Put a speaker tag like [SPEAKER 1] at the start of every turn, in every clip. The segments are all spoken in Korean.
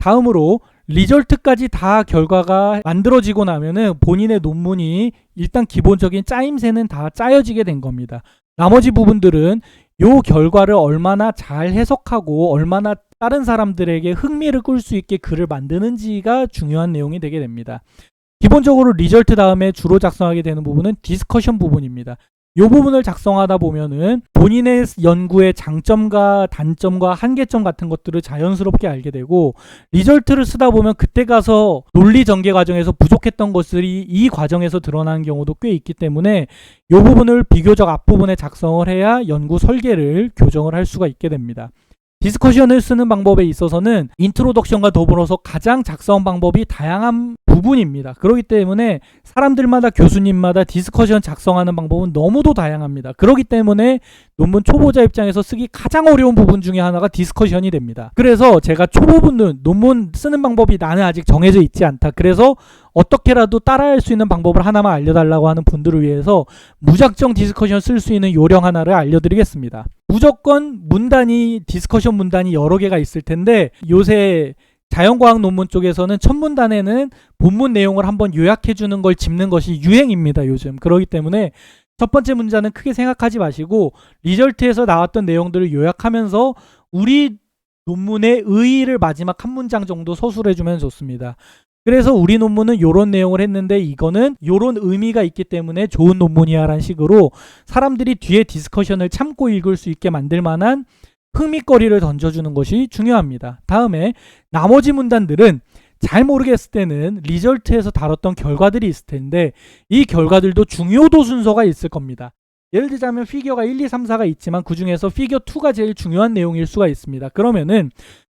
[SPEAKER 1] 다음으로 리절트까지 다 결과가 만들어지고 나면은 본인의 논문이 일단 기본적인 짜임새는 다 짜여지게 된 겁니다. 나머지 부분들은 요 결과를 얼마나 잘 해석하고 얼마나 다른 사람들에게 흥미를 끌 수 있게 글을 만드는지가 중요한 내용이 되게 됩니다. 기본적으로 리절트 다음에 주로 작성하게 되는 부분은 디스커션 부분입니다. 이 부분을 작성하다 보면은 본인의 연구의 장점과 단점과 한계점 같은 것들을 자연스럽게 알게 되고 리절트를 쓰다 보면 그때 가서 논리 전개 과정에서 부족했던 것들이 이 과정에서 드러나는 경우도 꽤 있기 때문에 이 부분을 비교적 앞부분에 작성을 해야 연구 설계를 교정을 할 수가 있게 됩니다. 디스커션을 쓰는 방법에 있어서는 인트로덕션과 더불어서 가장 작성 방법이 다양한 부분입니다. 그렇기 때문에 사람들마다 교수님마다 디스커션 작성하는 방법은 너무도 다양합니다. 그렇기 때문에 논문 초보자 입장에서 쓰기 가장 어려운 부분 중에 하나가 디스커션이 됩니다. 그래서 제가 초보분들 논문 쓰는 방법이 나는 아직 정해져 있지 않다. 그래서 어떻게라도 따라할 수 있는 방법을 하나만 알려달라고 하는 분들을 위해서 무작정 디스커션 쓸 수 있는 요령 하나를 알려드리겠습니다. 무조건 문단이 디스커션 문단이 여러 개가 있을 텐데 요새 자연과학 논문 쪽에서는 첫 문단에는 본문 내용을 한번 요약해 주는 걸 짚는 것이 유행입니다, 요즘. 그렇기 때문에 첫 번째 문장은 크게 생각하지 마시고 리절트에서 나왔던 내용들을 요약하면서 우리 논문의 의의를 마지막 한 문장 정도 서술해 주면 좋습니다. 그래서 우리 논문은 요런 내용을 했는데 이거는 요런 의미가 있기 때문에 좋은 논문이야 라는 식으로 사람들이 뒤에 디스커션을 참고 읽을 수 있게 만들 만한 흥미거리를 던져주는 것이 중요합니다. 다음에 나머지 문단들은 잘 모르겠을 때는 리절트에서 다뤘던 결과들이 있을 텐데 이 결과들도 중요도 순서가 있을 겁니다. 예를 들자면 피겨가 1, 2, 3, 4가 있지만 그 중에서 피겨 2가 제일 중요한 내용일 수가 있습니다. 그러면은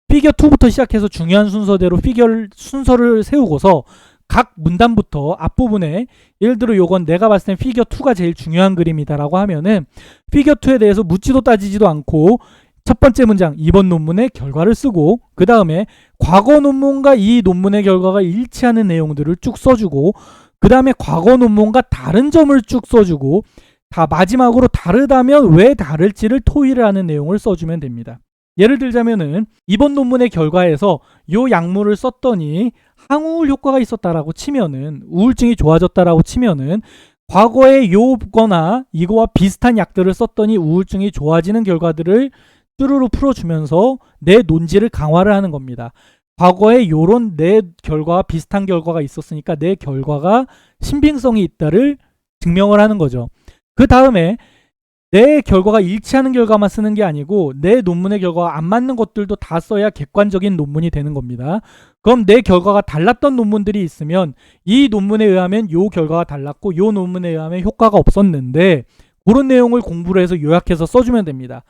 [SPEAKER 1] 피겨 2부터 시작해서 중요한 순서대로 피겨를 순서를 세우고서 각 문단부터 앞부분에 예를 들어 요건 내가 봤을 땐 피겨 2가 제일 중요한 그림이다라고 하면은 피겨 2에 대해서 묻지도 따지지도 않고 첫 번째 문장 이번 논문의 결과를 쓰고 그 다음에 과거 논문과 이 논문의 결과가 일치하는 내용들을 쭉 써주고 그 다음에 과거 논문과 다른 점을 쭉 써주고 다 마지막으로 다르다면 왜 다를지를 토의를 하는 내용을 써주면 됩니다. 예를 들자면은 이번 논문의 결과에서 요 약물을 썼더니 항우울 효과가 있었다라고 치면은 우울증이 좋아졌다라고 치면은 과거에 요거나 이거와 비슷한 약들을 썼더니 우울증이 좋아지는 결과들을 뚜루루 풀어주면서 내 논지를 강화를 하는 겁니다. 과거에 요런 내 결과와 비슷한 결과가 있었으니까 내 결과가 신빙성이 있다를 증명을 하는 거죠. 그 다음에 내 결과가 일치하는 결과만 쓰는 게 아니고 내 논문의 결과가 안 맞는 것들도 다 써야 객관적인 논문이 되는 겁니다. 그럼 내 결과가 달랐던 논문들이 있으면 이 논문에 의하면 요 결과가 달랐고 요 논문에 의하면 효과가 없었는데 그런 내용을 공부를 해서 요약해서 써주면 됩니다.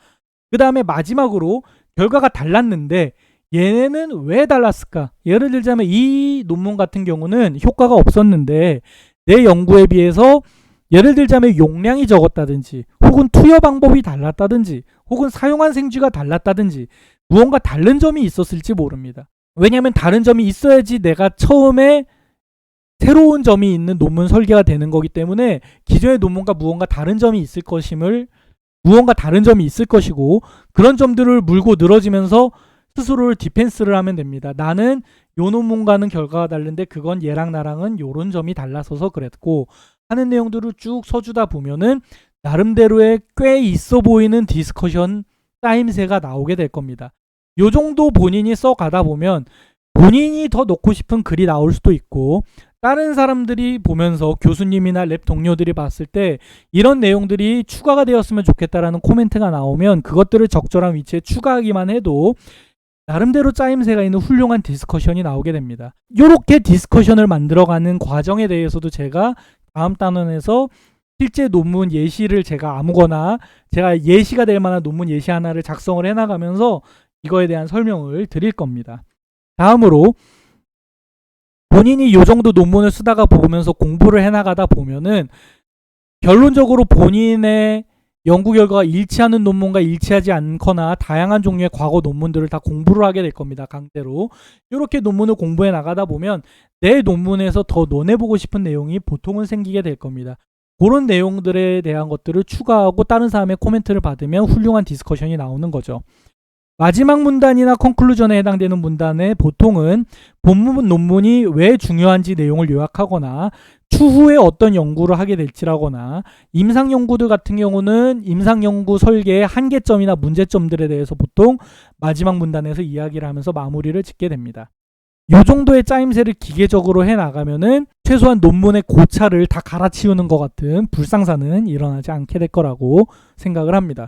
[SPEAKER 1] 그 다음에 마지막으로 결과가 달랐는데 얘네는 왜 달랐을까? 예를 들자면 이 논문 같은 경우는 효과가 없었는데 내 연구에 비해서 예를 들자면 용량이 적었다든지 혹은 투여 방법이 달랐다든지 혹은 사용한 생쥐가 달랐다든지 무언가 다른 점이 있었을지 모릅니다. 왜냐하면 다른 점이 있어야지 내가 처음에 새로운 점이 있는 논문 설계가 되는 거기 때문에 기존의 논문과 무언가 다른 점이 있을 것임을 무언가 다른 점이 있을 것이고 그런 점들을 물고 늘어지면서 스스로를 디펜스를 하면 됩니다. 나는 요 논문과는 결과가 다른데 그건 얘랑 나랑은 요런 점이 달라서서 그랬고 하는 내용들을 쭉 써주다 보면은 나름대로의 꽤 있어 보이는 디스커션 따임새가 나오게 될 겁니다. 요 정도 본인이 써 가다 보면 본인이 더 넣고 싶은 글이 나올 수도 있고 다른 사람들이 보면서 교수님이나 랩 동료들이 봤을 때 이런 내용들이 추가가 되었으면 좋겠다라는 코멘트가 나오면 그것들을 적절한 위치에 추가하기만 해도 나름대로 짜임새가 있는 훌륭한 디스커션이 나오게 됩니다. 이렇게 디스커션을 만들어가는 과정에 대해서도 제가 다음 단원에서 실제 논문 예시를 제가 아무거나 제가 예시가 될 만한 논문 예시 하나를 작성을 해나가면서 이거에 대한 설명을 드릴 겁니다. 다음으로 본인이 요 정도 논문을 쓰다가 보면서 공부를 해나가다 보면은 결론적으로 본인의 연구 결과가 일치하는 논문과 일치하지 않거나 다양한 종류의 과거 논문들을 다 공부를 하게 될 겁니다. 강제로. 이렇게 논문을 공부해 나가다 보면 내 논문에서 더 논해보고 싶은 내용이 보통은 생기게 될 겁니다. 그런 내용들에 대한 것들을 추가하고 다른 사람의 코멘트를 받으면 훌륭한 디스커션이 나오는 거죠. 마지막 문단이나 컨클루전에 해당되는 문단에 보통은 본문 논문이 왜 중요한지 내용을 요약하거나 추후에 어떤 연구를 하게 될지라거나 임상 연구들 같은 경우는 임상 연구 설계의 한계점이나 문제점들에 대해서 보통 마지막 문단에서 이야기를 하면서 마무리를 짓게 됩니다. 요 정도의 짜임새를 기계적으로 해 나가면은 최소한 논문의 고차를 다 갈아치우는 것 같은 불상사는 일어나지 않게 될 거라고 생각을 합니다.